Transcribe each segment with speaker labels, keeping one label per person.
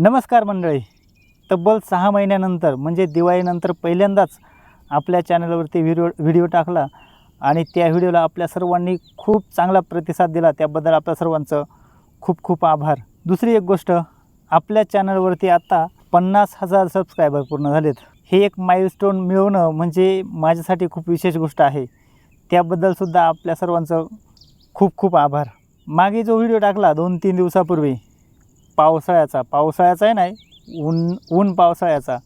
Speaker 1: नमस्कार मंडळी. तब्बल सहा महिन्यानंतर म्हणजे दिवाळीनंतर पहिल्यांदाच आपल्या चॅनलवरती व्हिडिओ व्हिडिओ टाकला आणि त्या व्हिडिओला आपल्या सर्वांनी खूप चांगला प्रतिसाद दिला. त्याबद्दल आपल्या सर्वांचं खूप खूप आभार. दुसरी एक गोष्ट आपल्या चॅनलवरती आत्ता पन्नास हजार सबस्क्रायबर पूर्ण झालेत. हे एक माइलस्टोन मिळवणं म्हणजे माझ्यासाठी खूप विशेष गोष्ट आहे. त्याबद्दलसुद्धा आपल्या सर्वांचं खूप खूप आभार. मागे जो व्हिडिओ टाकला दोन तीन दिवसापूर्वी पावसाळ्याचा. पावसाळ्याचाही नाही ऊन ऊन पावसाळ्याचा.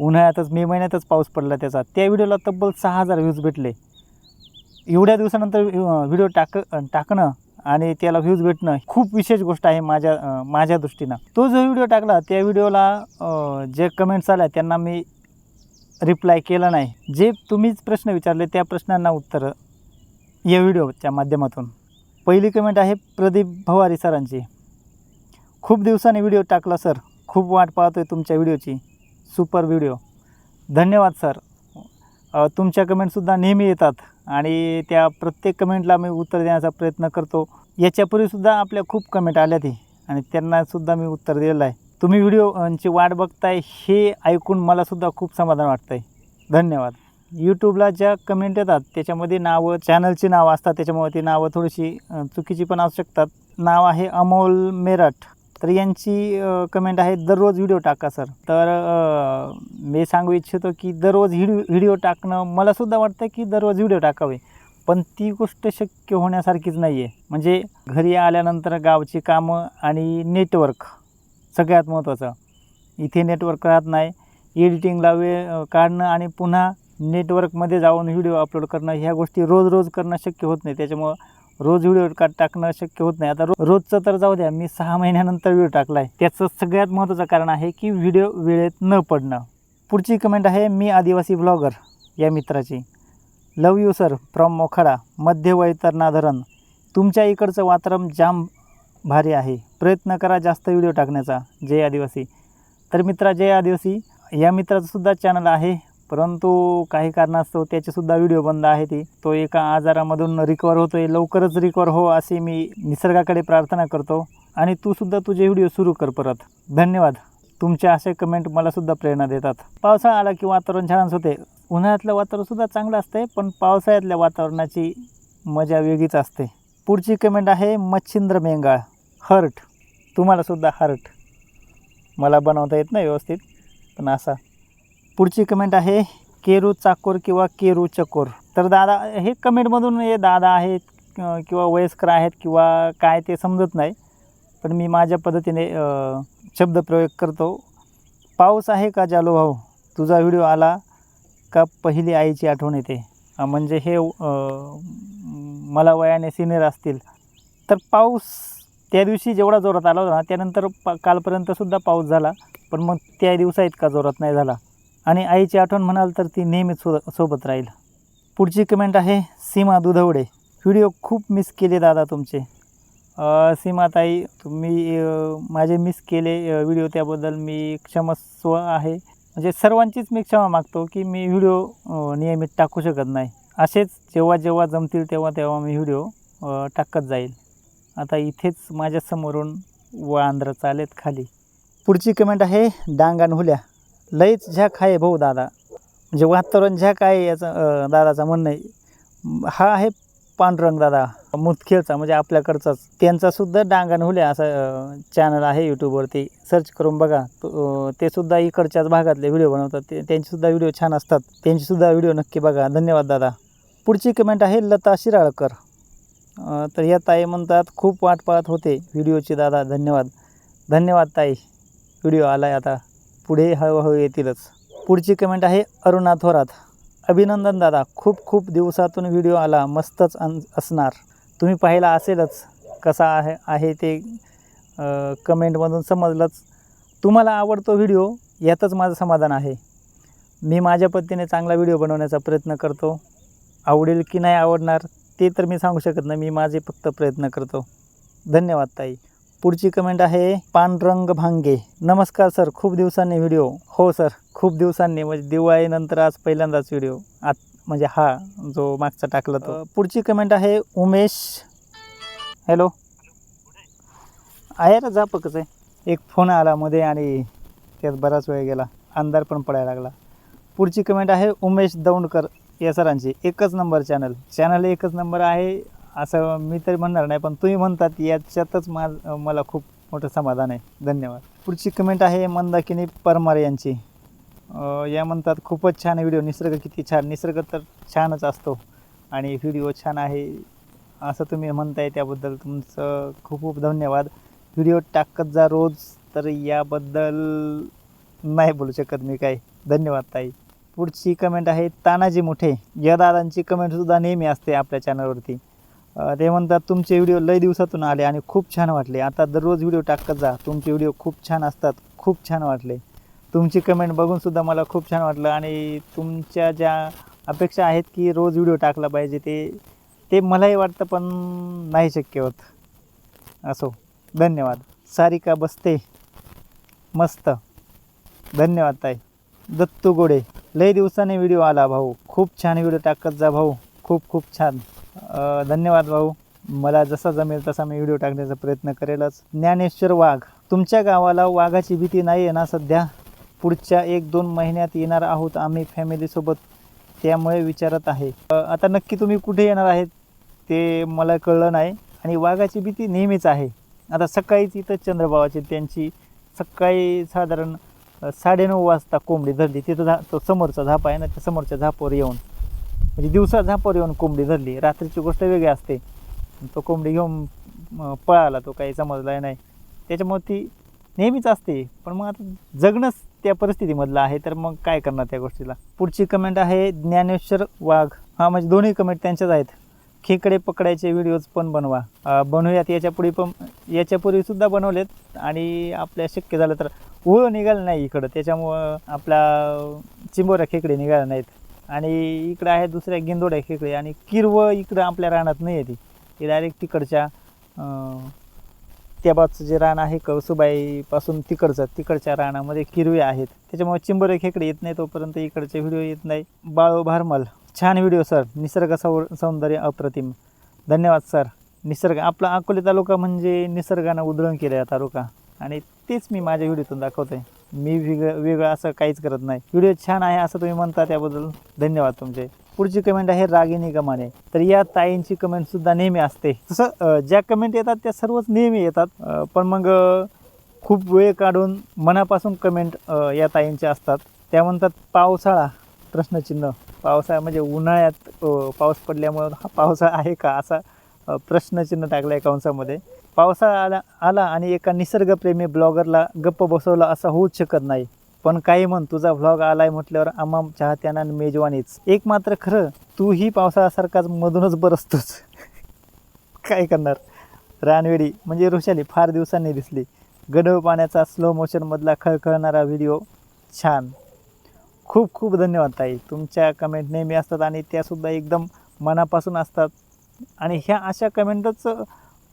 Speaker 1: उन्हाळ्यातच मे महिन्यातच पाऊस पडला त्याचा. त्या व्हिडिओला तब्बल सहा हजार व्ह्यूज भेटले. एवढ्या दिवसानंतर व्हिडिओ टाक टाकणं आणि त्याला व्ह्यूज भेटणं खूप विशेष गोष्ट आहे माझ्या माझ्या दृष्टीनं. तो जो व्हिडिओ टाकला त्या व्हिडिओला जे कमेंट्स आल्या त्यांना मी रिप्लाय केला नाही. जे तुम्हीच प्रश्न विचारले त्या प्रश्नांना उत्तर या व्हिडिओच्या माध्यमातून. पहिली कमेंट आहे प्रदीप भवारी सरांची. खूप दिवसांनी व्हिडिओ टाकला सर खूप वाट पाहतोय तुमच्या व्हिडिओची सुपर व्हिडिओ धन्यवाद सर तुमच्या कमेंटसुद्धा नेहमी येतात आणि त्या प्रत्येक कमेंटला मी उत्तर देण्याचा प्रयत्न करतो. याच्यापूर्वीसुद्धा आपल्या खूप कमेंट आल्या ती आणि त्यांनासुद्धा मी उत्तर दिलेलं आहे. तुम्ही व्हिडिओची वाट बघताय हे ऐकून मलासुद्धा खूप समाधान वाटतं आहे धन्यवाद यूट्यूबला ज्या कमेंट येतात त्याच्यामध्ये नावं चॅनलची नावं असतात त्याच्यामुळे ती नावं थोडीशी चुकीची पण असू शकतात. नाव आहे अमोल मेरठ. तर यांची कमेंट आहे दररोज व्हिडिओ टाका सर तर मी सांगू इच्छितो की दररोज व्हिडिओ व्हिडिओ टाकणं मलासुद्धा वाटतं की दररोज व्हिडिओ टाकावे. पण ती गोष्ट शक्य होण्यासारखीच नाही आहे म्हणजे घरी आल्यानंतर गावची कामं आणि नेटवर्क सगळ्यात महत्त्वाचं इथे नेटवर्क राहत नाही. एडिटिंगला वेळ काढणं आणि पुन्हा नेटवर्कमध्ये जाऊन व्हिडिओ अपलोड करणं ह्या गोष्टी रोज रोज करणं शक्य होत नाही. त्याच्यामुळं रोज व्हिडिओ काढ टाकणं शक्य होत नाही. आता रो रोजचं तर जाऊ द्या मी सहा महिन्यानंतर व्हिडिओ टाकला आहे त्याचं सगळ्यात महत्त्वाचं कारण आहे की व्हिडिओ वेळेत न पडणं. पुढची कमेंट आहे मी आदिवासी ब्लॉगर या मित्राची. Love you sir from Mokhada Madhya Vaitarna धरण. तुमच्या इकडचं वातावरण जाम भारी आहे. प्रयत्न करा जास्त व्हिडिओ टाकण्याचा. जय आदिवासी. तर मित्रा जय आदिवासी. या मित्राचं सुद्धा चॅनल आहे. परंतु काही कारणास्तव त्याचेसुद्धा व्हिडिओ बंद आहे ती. तो एका आजारामधून रिकवर होतो आहे लवकरच रिकवर हो असे मी निसर्गाकडे प्रार्थना करतो. आणि तूसुद्धा तुझे व्हिडिओ सुरू कर परत. धन्यवाद. तुमच्या असे कमेंट मलासुद्धा प्रेरणा देतात. पावसाळा आला की वातावरण छानच होते. उन्हाळ्यातलं वातावरणसुद्धा चांगलं असते पण पावसाळ्यातल्या वातावरणाची मजा वेगळीच असते. पुढची कमेंट आहे मच्छिंद्र मेंगाळ. हर्ट. तुम्हालासुद्धा हर्ट. मला बनवता येत नाही व्यवस्थित पण असा. पुढची कमेंट आहे केरू चाकोर किंवा केरू चकोर. तर दादा हे कमेंटमधून हे दादा आहेत किंवा वयस्कर आहेत किंवा काय ते समजत नाही. पण मी माझ्या पद्धतीने शब्दप्रयोग करतो. पाऊस आहे का जालो भाऊ? तुझा व्हिडिओ आला का पहिली आईची आठवण येते? म्हणजे हे मला वयाने सिनियर असतील. तर पाऊस त्या दिवशी जेवढा जोरात आला होता ना त्यानंतर पा कालपर्यंतसुद्धा पाऊस झाला. पण मग त्या दिवसा इतका जोरात नाही झाला. आणि आईची आठवण म्हणाल तर ती नेहमीच सो सोबत राहील. पुढची कमेंट आहे सीमा दुधवडे. व्हिडिओ खूप मिस केले दादा तुमचे. सीमाताई तुम्ही माझे मिस केले व्हिडिओ त्याबद्दल मी क्षमस्व आहे. म्हणजे सर्वांचीच मी क्षमा मागतो की मी व्हिडिओ नियमित टाकू शकत नाही. असेच जेव्हा जेव्हा जमतील तेव्हा तेव्हा मी व्हिडिओ टाकत जाईल. आता इथेच माझ्यासमोरून वांद्र चालेत खाली. पुढची कमेंट आहे डांगान हुल्या. लईच झॅक आहे भाऊ दादा. म्हणजे वातावरण झॅक आहे याचं दादाचं म्हणणं आहे. हा आहे पांडुरंग दादा मुतखेळचा म्हणजे आपल्याकडचाच. त्यांचासुद्धा डांगण हुल्या असं चॅनल आहे यूट्यूबवरती सर्च करून बघा. तो ते सुद्धा इकडच्याच भागातले व्हिडिओ बनवतात. ते त्यांचेसुद्धा व्हिडिओ छान असतात. त्यांचेसुद्धा व्हिडिओ नक्की बघा. धन्यवाद दादा. पुढची कमेंट आहे लता शिराळकर. तर या ताई म्हणतात खूप वाट पाहत होते व्हिडिओची दादा. धन्यवाद. धन्यवाद ताई. व्हिडिओ आला आहे आता. पुढे हळूहळू येतीलच. पुढची कमेंट आहे अरुणा थोरात अभिनंदन दादा खूप खूप दिवसातून व्हिडिओ आला मस्तच अन असणार. तुम्ही पाहिला असेलच कसा आहे आहे ते कमेंटमधून समजलंच. तुम्हाला आवडतो व्हिडिओ यातच माझं समाधान आहे. मी माझ्या पद्धतीने चांगला व्हिडिओ बनवण्याचा प्रयत्न करतो. आवडेल की नाही आवडणार ते तर मी सांगू शकत नाही मी माझे फक्त प्रयत्न करतो. धन्यवाद ताई. पुढची कमेंट आहे पांडुरंग भांगे. नमस्कार सर खूप दिवसांनी व्हिडिओ हो सर खूप दिवसांनी म्हणजे दिवाळीनंतर आज पहिल्यांदाच व्हिडिओ आत म्हणजे हा जो मागचा टाकला तो. पुढची कमेंट आहे उमेश. हॅलो आहे ना जापकच आहे. एक फोन आला मध्ये आणि त्यात बराच वेळ गेला. अंधार पण पडायला लागला. पुढची कमेंट आहे उमेश दौंडकर या सरांची. एकच नंबर चॅनल चॅनल एकच नंबर आहे असं मी तरी म्हणणार नाही पण तुम्ही म्हणतात याच्यातच माझ मला खूप मोठं समाधान आहे. धन्यवाद. पुढची कमेंट आहे मंदाकिनी परमार यांची. या म्हणतात खूपच छान व्हिडिओ निसर्ग किती छान निसर्ग तर छानच असतो. आणि व्हिडिओ छान आहे असं तुम्ही म्हणताय त्याबद्दल तुमचं खूप खूप धन्यवाद. व्हिडिओ टाकत जा रोज तर याबद्दल नाही बोलू शकत मी काय धन्यवाद ताई. पुढची कमेंट आहे तानाजी मोठे. या दादांची कमेंटसुद्धा नेहमी असते आपल्या चॅनलवरती ते म्हणतात तुमचे व्हिडिओ लय दिवसातून आले आणि खूप छान वाटले. आता दररोज व्हिडिओ टाकत जा. तुमचे व्हिडिओ खूप छान असतात. खूप छान वाटले. तुमची कमेंट बघूनसुद्धा मला खूप छान वाटलं आणि तुमच्या ज्या अपेक्षा आहेत की रोज व्हिडिओ टाकला पाहिजे ते ते मलाही वाटतं पण नाही शक्य होत. असो. धन्यवाद. सारिका बसते. मस्त. धन्यवाद ताई. दत्तू गोडे. लय दिवसाने व्हिडिओ आला भाऊ. खूप छान व्हिडिओ टाकत जा भाऊ. खूप खूप छान. धन्यवाद भाऊ. मला जसा जमेल तसा मी व्हिडिओ टाकण्याचा प्रयत्न करेलच. ज्ञानेश्वर वाघ. तुमच्या गावाला वाघाची भीती नाही आहे ना सध्या? पुढच्या एक दोन महिन्यात येणार आहोत आम्ही फॅमिलीसोबत त्यामुळे विचारत आहे. आता नक्की तुम्ही कुठे येणार आहेत ते मला कळलं नाही आणि वाघाची भीती नेहमीच आहे. आता सकाळीच इथं चंद्रबावाची त्यांची सकाळी साधारण साडेनऊ वाजता कोंबडी धरली. तिथं झा तो समोरचा झाप आहे ना त्या समोरच्या झापावर येऊन. म्हणजे दिवसा झापावर येऊन कोंबडी धरली रात्रीची गोष्ट वेगळी असते. तो कोंबडी घेऊन पळाला तो काही समजला नाही. त्याच्यामुळे ती नेहमीच असते. पण मग आता जगणंच त्या परिस्थितीमधलं आहे तर मग काय करणार त्या गोष्टीला? पुढची कमेंट आहे ज्ञानेश्वर वाघ. हा म्हणजे दोन्ही कमेंट त्यांच्याच आहेत. खेकडे पकडायचे व्हिडिओज पण बनवा. बनवूयात. याच्यापुढे पण याच्यापूर्वीसुद्धा बनवलेत. आणि आपल्या शक्य झालं तर उळ निघालं नाही इकडं. त्याच्यामुळं आपला चिंबोऱ्या खेकडे निघाल्या नाहीत. आणि इकडं आहे दुसऱ्या गेंदोड्या खेकडे आणि किरव इकडं आपल्या रानात नाही आहे ती डायरेक्ट तिकडच्या त्याबाचं जे रान आहे कळसुबाईपासून तिकडचं तिकडच्या रानामध्ये किरवे आहेत. त्याच्यामुळे चिंबरे खेकडे येत नाही तोपर्यंत इकडचे व्हिडिओ येत नाही. बाळो भारमल छान व्हिडिओ सर. निसर्ग सौ सौंदर्य अप्रतिम. धन्यवाद सर. निसर्ग आपला अकोले तालुका म्हणजे निसर्गानं उधळण केलेला आहे तालुका आणि तेच मी माझ्या व्हिडिओतून दाखवतो आहे मी वेगळं वेगळं असं काहीच करत नाही. व्हिडिओ छान आहे असं तुम्ही म्हणता त्याबद्दल धन्यवाद तुमचे. पुढची कमेंट आहे रागिनी कमाने. तर या ताईंची कमेंट सुद्धा नेहमी असते. तसं ज्या कमेंट येतात त्या सर्वच नेहमी येतात. पण मग खूप वेळ काढून मनापासून कमेंट या ताईंच्या असतात. त्या म्हणतात पावसाळा. प्रश्नचिन्ह. पावसाळा म्हणजे उन्हाळ्यात पाऊस पडल्यामुळं हा पावसाळा आहे का असा प्रश्नचिन्ह टाकला आहे कंसामध्ये. पावसाळा आला आला आणि एका निसर्गप्रेमी ब्लॉगरला गप्प बसवला असा होऊच शकत नाही. पण काही म्हण तुझा व्लॉग आलाय म्हटल्यावर आम्हा चाहत्यांना मेजवानीच. एक मात्र खरं तूही पावसाळ्यासारखाच मधूनच बरसतोच काय करणार? रानवेडी म्हणजे ऋषाली फार दिवसांनी दिसली. गडव पाण्याचा स्लो मोशनमधला खळखळणारा व्हिडिओ छान. खूप खूप धन्यवाद ताई. तुमच्या कमेंट नेहमी असतात आणि त्यासुद्धा एकदम मनापासून असतात. आणि ह्या अशा कमेंटच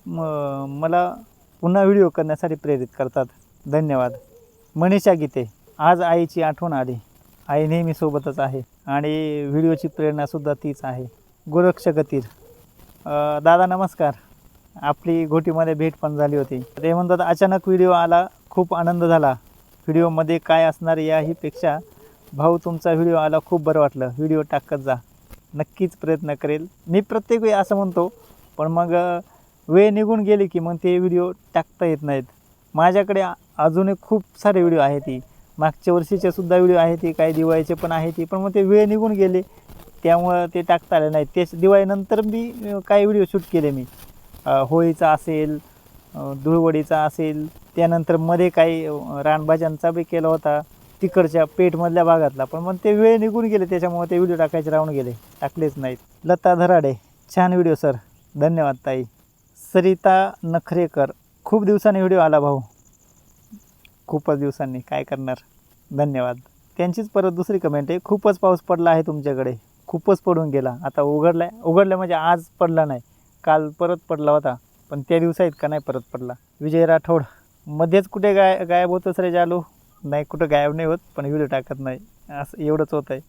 Speaker 1: म- मला पुन्हा व्हिडिओ करण्यासाठी प्रेरित करतात. धन्यवाद. मनीषा गीते आज आईची आठवण आली. आई नेहमी सोबतच आहे आणि व्हिडिओची प्रेरणासुद्धा तीच आहे. गोरक्ष गतीर दादा नमस्कार. आपली घोटीमध्ये भेट पण झाली होती. ते म्हणतात अचानक व्हिडिओ आला खूप आनंद झाला. व्हिडिओमध्ये काय असणार याहीपेक्षा भाऊ तुमचा व्हिडिओ आला खूप बरं वाटलं. व्हिडिओ टाकत जा. नक्कीच प्रयत्न करेल. मी प्रत्येक वेळी असं म्हणतो पण मग वेळ निघून गेली की मग ते व्हिडिओ टाकता येत नाहीत. माझ्याकडे अजूनही खूप सारे व्हिडिओ आहेत ती मागच्या वर्षीचे सुद्धा व्हिडिओ आहेत ती काही दिवाळीचे पण आहे ती पण मग ते वेळ निघून गेले. त्यामुळं ते टाकता आले नाहीत. तेच दिवाळीनंतर मी काही व्हिडिओ शूट केले मी. होळीचा असेल धुळवडीचा असेल. त्यानंतरमध्ये काही रानभाज्यांचा बी केला होता. तिकडच्या पेठमधल्या भागातला. पण मग ते वेळ निघून गेले. त्याच्यामुळे ते व्हिडिओ टाकायचे राहून गेले. टाकलेच नाहीत. लता धराडे छान व्हिडिओ सर धन्यवाद ताई. सरिता नखरेकर. खूप दिवसांनी व्हिडिओ आला भाऊ. खूपच दिवसांनी. काय करणार? धन्यवाद. त्यांचीच परत दुसरी कमेंट आहे. खूपच पाऊस पडला आहे तुमच्याकडे. खूपच पडून गेला. आता उघडला उघडला म्हणजे आज पडला नाही. काल परत पडला होता. पण त्या दिवसा इतका नाही परत पडला? विजय राठोड. मध्येच कुठे गाय गायब होतच रे जालो? नाही कुठं गायब नाही होत पण व्हिडिओ टाकत नाही. असं एवढंच होत आहे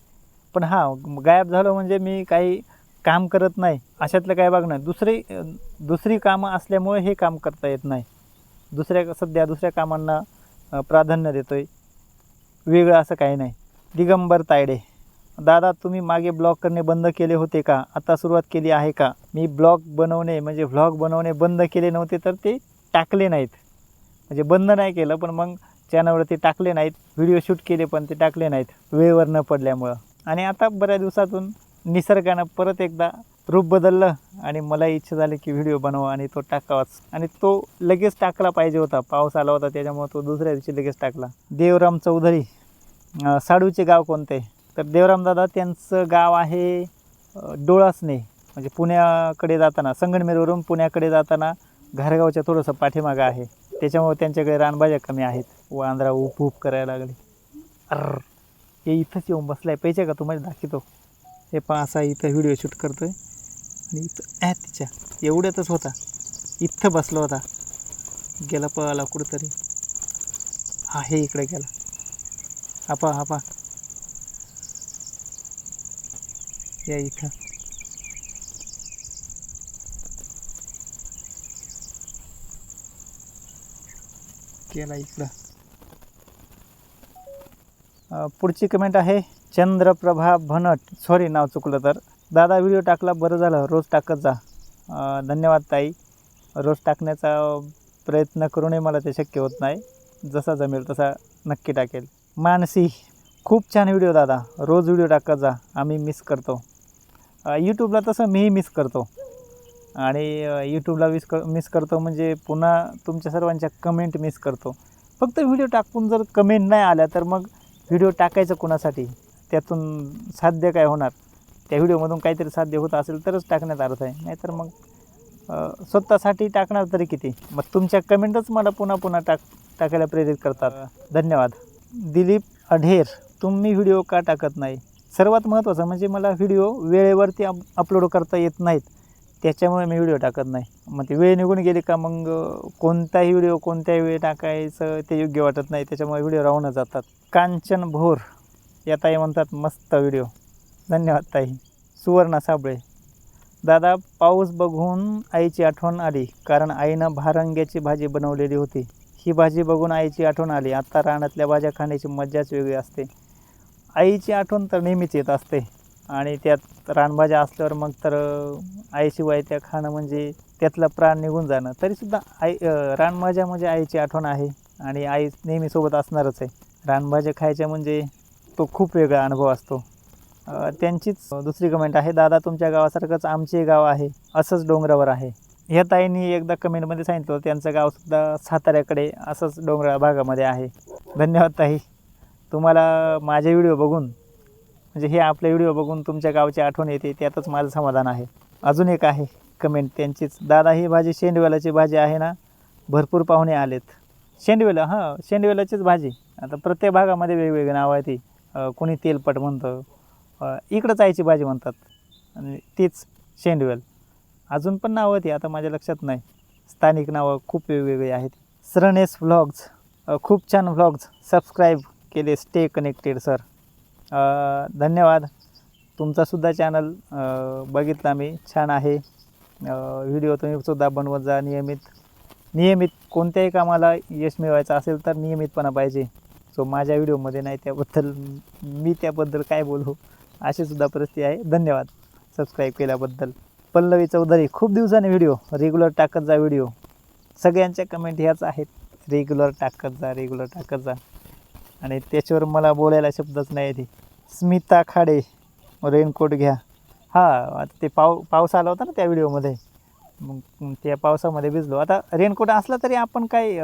Speaker 1: पण हां गायब झालं म्हणजे मी काही काम करत नाही अशातलं काय बघ नाही. दुसरी दुसरी कामं असल्यामुळे हे काम करता येत नाही. दुसऱ्या सध्या दुसऱ्या कामांना प्राधान्य देतो आहे वेगळं असं काही नाही. दिगंबर तायडे. दादा तुम्ही मागे ब्लॉग करणे बंद केले होते का? आता सुरुवात केली आहे का? मी ब्लॉग बनवणे म्हणजे व्लॉग बनवणे बंद केले नव्हते तर ते टाकले नाहीत. म्हणजे बंद नाही केलं पण मग चॅनलवरती टाकले नाहीत. व्हिडिओ शूट केले पण ते टाकले नाहीत. वेळेवर न पडल्यामुळं. आणि आता बऱ्याच दिवसातून निसर्गानं परत एकदा रूप बदललं आणि मला इच्छा झाली की व्हिडिओ बनवा आणि तो टाकावाच. आणि तो लगेच टाकला पाहिजे होता. पाऊस आला होता त्याच्यामुळे तो दुसऱ्या दिवशी लगेच टाकला. देवराम चौधरी साडूचे गाव कोणते? तर देवराम दादा त्यांचं गाव आहे अं, डोळासणे म्हणजे पुण्याकडे जाताना संगमनेरवरून पुण्याकडे जाताना घरगावच्या थोडंसं पाठीमागं आहे. त्याच्यामुळे त्यांच्याकडे रानभाज्या कमी आहेत. वांद्रा उप उप करायला लागली. अर हे इथंच येऊन बसलाय. पाहिजे का तुम्हाला दाखवतो? हे पहा असा इथं व्हिडिओ शूट करतोय. आणि इथं ॲ तिच्या. एवढ्यातच होता. इथं बसला होता. गेला पळाला कुठंतरी. हा हे इकडे गेला. आपा आपा या इथं. गेला इकडं. पुढची कमेंट आहे चंद्रप्रभा भनट. सॉरी नाव चुकलं तर. दादा व्हिडिओ टाकला बरं झालं. रोज टाकत जा. धन्यवाद ताई. रोज टाकण्याचा प्रयत्न करूनही मला ते शक्य होत नाही. जसा जमेल तसा नक्की टाकेल. मानसी खूप छान व्हिडिओ दादा. रोज व्हिडिओ टाकत जा. आम्ही मिस करतो. यूट्यूबला तसं मीही मिस करतो. आणि यूट्यूबला मिस कर मिस करतो म्हणजे पुन्हा तुमच्या सर्वांच्या कमेंट मिस करतो. फक्त व्हिडिओ टाकून जर कमेंट नाही आल्या तर मग व्हिडिओ टाकायचं कोणासाठी? त्यातून साध्य काय होणार? त्या व्हिडिओमधून काहीतरी साध्य होत असेल तरच टाकण्यात अर्थ आहे. नाहीतर मग स्वतःसाठी टाकणार तरी किती? मग तुमच्या कमेंटच मला पुन्हा पुन्हा टाक टाकायला प्रेरित करतात. धन्यवाद. दिलीप अढेर तुम्ही व्हिडिओ का टाकत नाही? सर्वात महत्त्वाचं म्हणजे मला व्हिडिओ वेळेवरती अप अपलोड करता येत नाहीत. त्याच्यामुळे मी व्हिडिओ टाकत नाही. मग ते वेळ निघून गेली का मग कोणताही व्हिडिओ कोणत्याही वेळी टाकायचं ते योग्य वाटत नाही. त्याच्यामुळे व्हिडिओ राहून जातात. कांचन भोर या ताई म्हणतात मस्त व्हिडिओ धन्यवाद ताई. सुवर्णा साबळे. दादा पाऊस बघून आईची आठवण आली कारण आईनं भारंग्याची भाजी बनवलेली होती. ही भाजी बघून आईची आठवण आली. आत्ता रानातल्या भाज्या खाण्याची मज्जाच वेगळी असते. आईची आठवण तर नेहमीच येत असते. आणि त्यात रानभाज्या असल्यावर मग तर आईशिवाय त्या खाणं म्हणजे त्यातला प्राण निघून जाणं. तरीसुद्धा आई रानभाज्या म्हणजे आईची आठवण आहे. आणि आई नेहमी सोबत असणारच आहे. रानभाज्या खायच्या म्हणजे तो खूप वेगळा अनुभव असतो. त्यांचीच दुसरी कमेंट आहे दादा तुमच्या गावासारखंच आमचे गाव आहे असंच डोंगरावर आहे. ह्या ताईंनी एकदा कमेंटमध्ये सांगितलं त्यांचं गावसुद्धा साताऱ्याकडे असंच डोंगराळ भागामध्ये आहे. धन्यवाद ताई. तुम्हाला माझे व्हिडिओ बघून म्हणजे हे आपले व्हिडिओ बघून तुमच्या गावची आठवण येते त्यातच माझं समाधान आहे. अजून एक आहे कमेंट त्यांचीच दादा ही भाजी शेंडवेलाची भाजी आहे ना भरपूर पाहुणे आलेत. शेंडवेला हां शेंडवेलाचीच भाजी. आता प्रत्येक भागामध्ये वेगवेगळी नावं आहे ती कोणी तेलपट म्हणतं इकडं इकडंच भाजी म्हणतात. आणि तीच शेंडवेल. अजून पण नावं ती आता माझ्या लक्षात नाही. स्थानिक नावं खूप वेगवेगळी आहेत. सरनेस व्लॉग्स खूप छान व्लॉग्स. सबस्क्राईब केले स्टे कनेक्टेड सर. धन्यवाद. तुमचासुद्धा चॅनल बघितला मी. छान आहे. व्हिडिओ तुम्हीसुद्धा बनवत जा नियमित. नियमित कोणत्याही कामाला यश मिळवायचं असेल तर नियमितपणा पाहिजे. सो माझ्या व्हिडिओमध्ये नाही त्याबद्दल मी त्याबद्दल काय बोलू अशी सुद्धा परिस्थिती आहे. धन्यवाद सबस्क्राईब केल्याबद्दल. पल्लवी चौधरी खूप दिवसाने व्हिडिओ रेग्युलर टाकत जा व्हिडिओ सगळ्यांच्या कमेंट ह्याच आहेत. रेग्युलर टाकत जा रेग्युलर टाकत जा. आणि त्याच्यावर मला बोलायला शब्दच नाही ती स्मिता खाडे रेनकोट घ्या. हां आता ते पाव पाऊस आला होता ना त्या व्हिडिओमध्ये मग त्या पावसामध्ये भिजलो. आता रेनकोट असला तरी आपण काय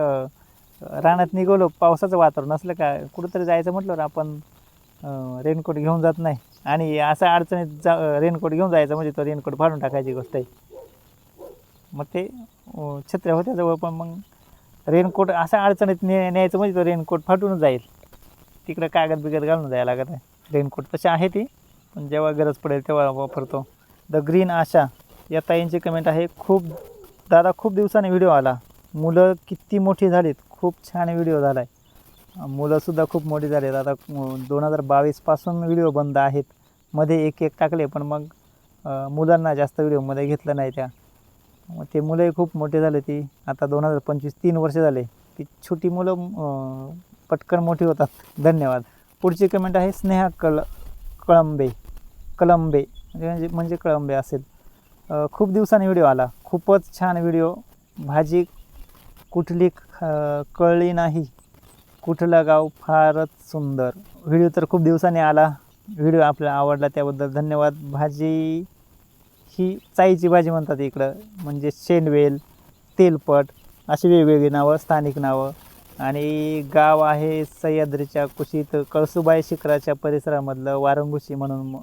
Speaker 1: रानात निघालो पावसाचं वातावरण असलं का कुठंतरी जायचं म्हटलं आपण रेनकोट घेऊन जात नाही. आणि असं अडचणीत जा रेनकोट घेऊन जायचं म्हणजे तो रेनकोट फाडून टाकायची गोष्ट आहे. मग ते छत्र्या होत्या जवळ पण मग रेनकोट अशा अडचणीत ने न्यायचं म्हणजे तो रेनकोट फाटूनच जाईल. तिकडं कागद बिगद घालून जायला लागत आहे रेनकोट तशी आहे ती पण जेव्हा गरज पडेल तेव्हा वापरतो. द ग्रीन आशा या ताईंची कमेंट आहे खूप दादा खूप दिवसाने व्हिडिओ आला. मुलं किती मोठी झालीत. खूप छान व्हिडिओ झाला आहे मुलंसुद्धा खूप मोठी झालीत. आता दोन हजार बावीसपासून व्हिडिओ बंद आहेत. मध्ये एक एक टाकले पण मग मुलांना जास्त व्हिडिओमध्ये घेतलं नाही त्या. मग ते मुलंही खूप मोठे झाले ती. आता दोन हजार पंचवीस तीन वर्ष झाले. ती छोटी मुलं पटकन मोठी होतात. धन्यवाद. पुढची कमेंट आहे स्नेहा कळ कळंबे. कळंबे. म्हणजे म्हणजे कळंबे असेल. खूप दिवसांनी व्हिडिओ आला. खूपच छान व्हिडिओ भाजी कुठली कळली नाही. कुठलं गाव फारच सुंदर. व्हिडिओ तर खूप दिवसांनी आला. व्हिडिओ आपल्याला आवडला त्याबद्दल धन्यवाद. भाजी ही चाईची भाजी म्हणतात इकडं. म्हणजे शेंडवेल तेलपट अशी वेगवेगळी नावं स्थानिक नावं. आणि गाव आहे सह्याद्रीच्या कुशीत कळसुबाई शिखराच्या परिसरामधलं वारंगुशी म्हणून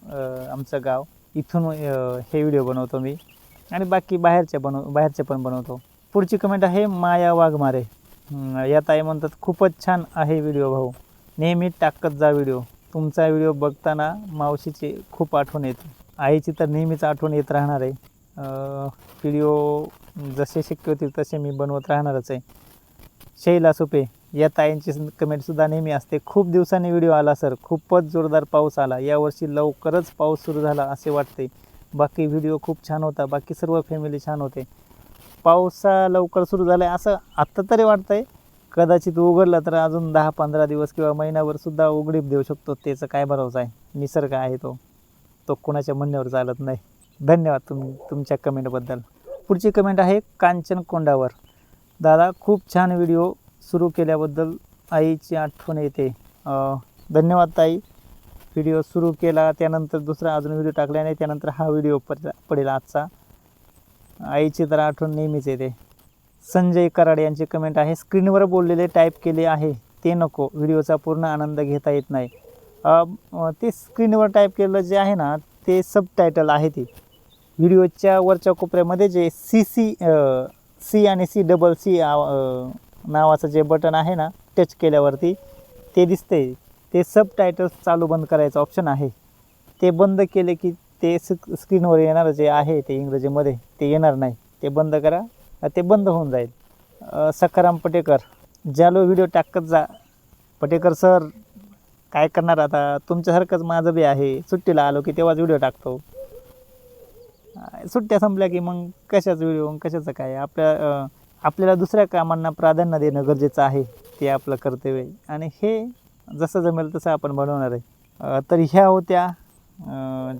Speaker 1: आमचं गाव. इथून हे व्हिडिओ बनवतो मी. आणि बाकी बाहेरचे बनव बाहेरचे पण बनवतो. पुढची कमेंट आहे माया वाघमारे. या ताई म्हणतात खूपच छान आहे व्हिडिओ भाऊ. नेहमी टाकत जा व्हिडिओ. तुमचा व्हिडिओ बघताना मावशीची खूप आठवण येते. आईची तर नेहमीच आठवण येत राहणार आहे. व्हिडिओ जसे शक्य होतील तसे मी बनवत राहणारच आहे. शैला सुपे या ताईंची कमेंटसुद्धा नेहमी असते. खूप दिवसांनी व्हिडिओ आला सर. खूपच जोरदार पाऊस आला. यावर्षी लवकरच पाऊस सुरू झाला असे वाटते. बाकी व्हिडिओ खूप छान होता. बाकी सर्व फॅमिली छान होते. पावसा लवकर सुरू झाला आहे असं आत्ता तरी वाटतं आहे कदाचित उघडलं तर अजून दहा पंधरा दिवस किंवा महिनाभरसुद्धा उघडीप देऊ शकतो. त्याचं काय भरोसा आहे? निसर्ग आहे तो. तो कोणाच्या म्हणण्यावर चालत नाही. धन्यवाद तुम तुमच्या कमेंटबद्दल. पुढची कमेंट आहे कांचन कोंडावर. दादा खूप छान व्हिडिओ सुरू केल्याबद्दल आईची आठवण येते. धन्यवाद ताई. व्हिडिओ सुरू केला त्यानंतर दुसरा अजून व्हिडिओ टाकल्याने त्यानंतर हा व्हिडिओ पड पडेल आजचा. आईची तर आठवण नेहमीच येते. संजय कराड यांची कमेंट आहे स्क्रीनवर बोललेले टाईप केले आहे. ते नको व्हिडिओचा पूर्ण आनंद घेता येत नाही. ते स्क्रीनवर टाईप केलेलं जे आहे ना ते सब टायटल आहे ती. व्हिडिओच्या वरच्या कोपऱ्यामध्ये जे सी सी सी आणि सी डबल सी नावाचं जे बटन आहे ना टच केल्यावरती ते दिसते ते सब टायटल्स चालू बंद करायचं ऑप्शन आहे. ते बंद केले की ते स्क स्क्रीनवर येणारं जे आहे ते इंग्रजीमध्ये ते येणार नाही. ते बंद करा ते बंद होऊन जाईल. सखाराम पटेकर ज्यालो व्हिडिओ टाकत जा. पटेकर सर काय करणार आता? तुमच्यासारखंच माझं बी आहे. सुट्टीला आलो की तेव्हाच व्हिडिओ टाकतो. सुट्ट्या संपल्या की मग कशाच व्हिडिओ कशाचं काय? आपल्या आपल्याला दुसऱ्या कामांना प्राधान्य देणं गरजेचं आहे. ते आपलं कर्तव्य आहे. आणि हे जसं जमेल तसं आपण बनवणार आहे. तर ह्या होत्या.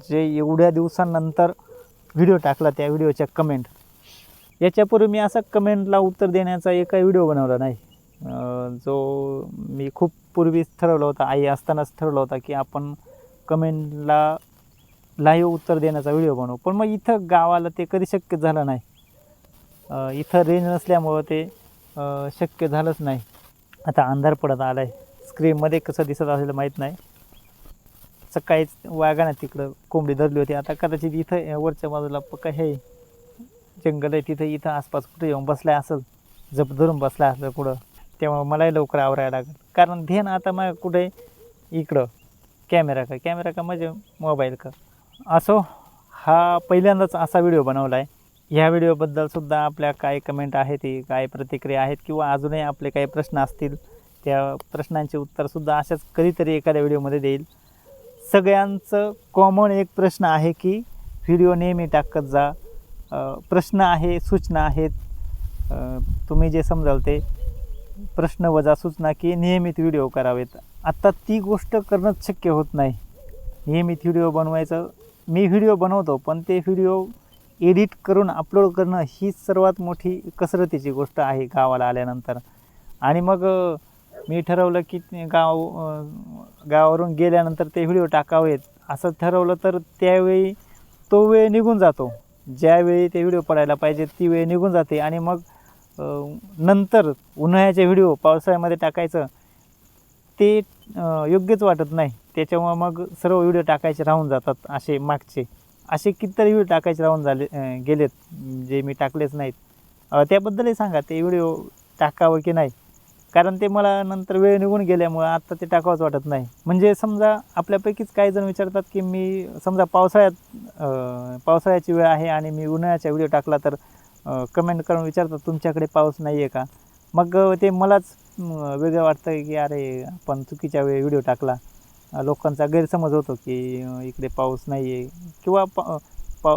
Speaker 1: जे एवढ्या दिवसांनंतर व्हिडिओ टाकला त्या व्हिडिओच्या कमेंट याच्यापूर्वी मी असा कमेंटला उत्तर देण्याचा एका व्हिडिओ बनवला नाही. जो मी खूप पूर्वीच ठरवलं होता आई असतानाच ठरवला होता की आपण कमेंटला लाईव्ह उत्तर देण्याचा व्हिडिओ बनवू. पण मग इथं गावाला ते कधी शक्य झालं नाही. इथं रेंज नसल्यामुळं ते शक्य झालंच नाही. आता अंधार पडत आला आहे स्क्रीनमध्ये कसं दिसत असेल माहीत नाही. सकाळीच वाघानं तिकडं कोंबडी धरली होती. आता कदाचित इथं वरच्या बाजूला पक्का हे जंगल आहे तिथं इथं आसपास कुठे येऊन बसला असेल जप धरून बसला असलं कुठं तेव्हा मलाही लवकर आवरायला लागेल. कारण ध्यान आता मग कुठे इकडं कॅमेरा का? कॅमेरा का म्हणजे मोबाईल का? असो हा पहिल्यांदाच असा व्हिडिओ बनवला आहे ह्या व्हिडिओबद्दलसुद्धा आपल्या काय कमेंट आहेत ती काय प्रतिक्रिया आहेत किंवा अजूनही आपले काही प्रश्न असतील त्या प्रश्नांचे उत्तरसुद्धा अशाच कधीतरी एखाद्या व्हिडिओमध्ये देईल. सगळ्यांचं कॉमन एक प्रश्न आहे की व्हिडिओ नेहमी टाकत जा. प्रश्न आहे सूचना आहेत. तुम्ही जे समजाल ते. प्रश्न वजा सूचना की नियमित व्हिडिओ करावेत. आत्ता ती गोष्ट करणंच शक्य होत नाही. नियमित व्हिडिओ बनवायचं. मी व्हिडिओ बनवतो पण ते व्हिडिओ एडिट करून अपलोड करणं ही सर्वात मोठी कसरतीची गोष्ट आहे गावाला आल्यानंतर. आणि मग मी ठरवलं की गाव गावावरून गेल्यानंतर ते व्हिडिओ टाकावेत असं ठरवलं तर त्यावेळी तो वेळ निघून जातो. ज्यावेळी ते व्हिडिओ पडायला पाहिजे ती वेळ निघून जाते. आणि मग नंतर उन्हाळ्याचे व्हिडिओ पावसाळ्यामध्ये टाकायचं ते योग्यच वाटत नाही. त्याच्यामुळं मग सर्व व्हिडिओ टाकायचे राहून जातात असे मागचे. असे कितीतरी व्हिडिओ टाकायचे राहून झाले गेलेत. जे मी टाकलेच नाहीत. त्याबद्दलही सांगा ते व्हिडिओ टाकावं की नाही? कारण ते मला नंतर वेळ निघून गेल्यामुळं आत्ता ते टाकावंच वाटत नाही. म्हणजे समजा आपल्यापैकीच काही जण विचारतात की मी समजा पावसाळ्यात पावसाळ्याची वेळ आहे आणि मी उन्हाळ्याचा व्हिडिओ टाकला तर कमेंट करून विचारतात तुमच्याकडे पाऊस नाही आहे का? मग ते मलाच वेगळं वाटतं की अरे आपण चुकीच्या वेळी व्हिडिओ टाकला. लोकांचा गैरसमज होतो की इकडे पाऊस नाही आहे किंवा पा पा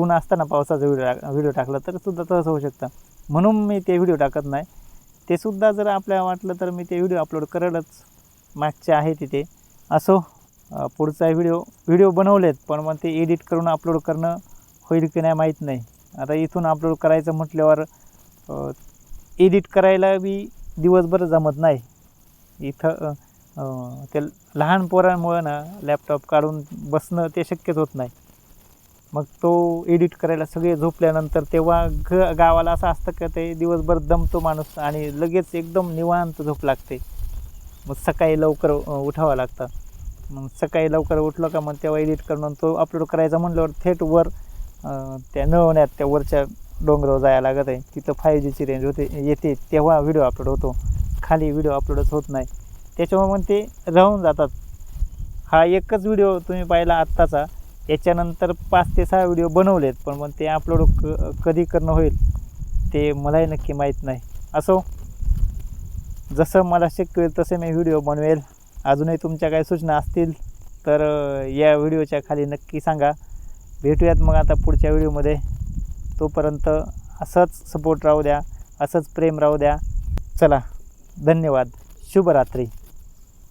Speaker 1: ऊन असताना पावसाचा व्हिडिओ टाक व्हिडिओ टाकला तर सुद्धा तसं होऊ शकतं. म्हणून मी ते व्हिडिओ टाकत नाही. ते सुद्धा जर आपल्याला वाटलं तर मी ते व्हिडिओ अपलोड करेलच. मागचे आहे तिथे असो पुढचा व्हिडिओ व्हिडिओ बनवलेत पण मग ते एडिट करून अपलोड करणं होईल की नाही माहीत नाही. आता इथून अपलोड करायचं म्हटल्यावर एडिट करायला बी दिवसभर जमत नाही. इथं ते लहान पोरांमुळं ना लॅपटॉप काढून बसणं ते शक्यच होत नाही. मग तो एडिट करायला सगळे झोपल्यानंतर तेव्हा ग गावाला असं असतं का ते दिवसभर दमतो माणूस आणि लगेच एकदम निवांत झोप लागते. मग सकाळी लवकर उठावं लागतं. मग सकाळी लवकर उठलं का मग तेव्हा एडिट करून तो अपलोड करायचा म्हटल्यावर थेट वर त्या नळवण्यात त्या वरच्या डोंगरावर जायला लागत आहे. तिथं फाय जीची रेंज होते येते तेव्हा व्हिडिओ अपलोड होतो. खाली व्हिडिओ अपलोडच होत नाही. त्याच्यामुळे मग ते राहून जातात. हा एकच व्हिडिओ तुम्ही पाहिला आत्ताचा. याच्यानंतर पाच ते सहा व्हिडिओ बनवलेत पण मग ते अपलोड क कधी करणं होईल ते मलाही नक्की माहीत नाही. असो जसं मला शक्य होईल तसे मी व्हिडिओ बनवेल. अजूनही तुमच्या काही सूचना असतील तर या व्हिडिओच्या खाली नक्की सांगा. भेटूयात मग आता पुढच्या व्हिडिओमध्ये तोपर्यंत असंच सपोर्ट राहू द्या असंच प्रेम राहू द्या. चला धन्यवाद. शुभरात्री.